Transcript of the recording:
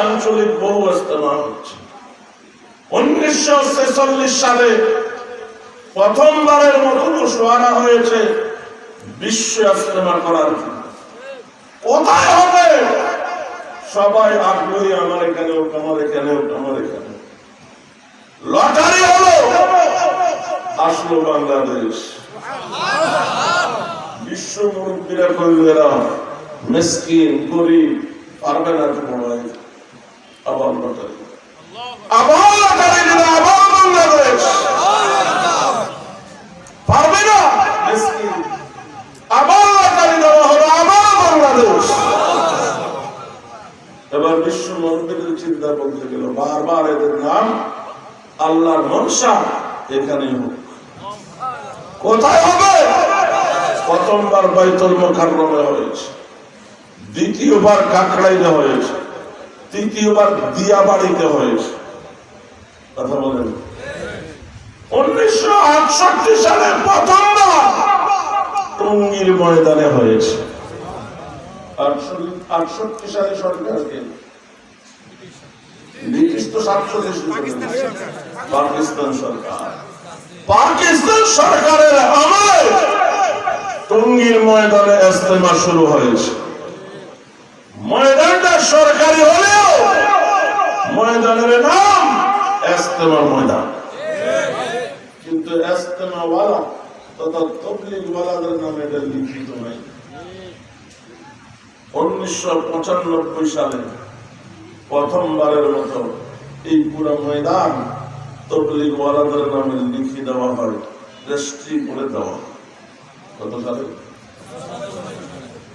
আঞ্চলিক বহু ইস্তেমা হচ্ছে। উনিশশো ছেচল্লিশ সালে প্রথমবারের মতো ঘোষণা হয়েছে বিশ্ব ইস্তেমা করার। কোথায় হবে? সবাই আগ্রহী, আমার এখানে হোক, আমার এখানে হোক, আমার এখানে লটারি হলো, আসলো বাংলাদেশ। বিশ্ব মুরব্বীরা কইলেরা মিসকিন, গরিব পারবে না পড়াই আবার লটারি আবার লটারি দিল আবার বাংলাদেশ। পারবে না? আবার লটারি দেওয়া হলো আবার বাংলাদেশ। এবার বিশ্ব মন্দিরের চিন্তা বলতে গেল বারবার এদের নাম আল্লাহর মনসা এখানে হোক। কোথায় হবে? প্রথমবার বাইতুল মোকাররমে হয়েছে। দ্বিতীয়বার কাকড়াইতে হয়েছে, তৃতীয়বার দিয়াবাড়িতে হয়েছে। কথা বলেন। উনিশশো আটষট্টি সালে প্রথমবার টঙ্গির ময়দানে হয়েছে। আটষট্টি- সালে সরকারকে ব্রিটিশ পাকিস্তান সরকার। পাকিস্তান সরকারের আমলে টঙ্গির ময়দানে ইস্তেমা শুরু হয়েছে। ময়দানটা সরকারি হলেও ময়দানের নাম ইস্তেমা ময়দান। কিন্তু ইস্তেমা ওয়ালা তথা তবলিগ ওয়ালাদের নামে এটা লিখিত নাই। উনিশশো পঁচানব্বই সালে প্রথমবারের মতো এই পুরো ময়দান তবলিগ ওয়ালাদের নামে লিখে দেওয়া হয় রেস্ট্রি করে দেওয়া। কত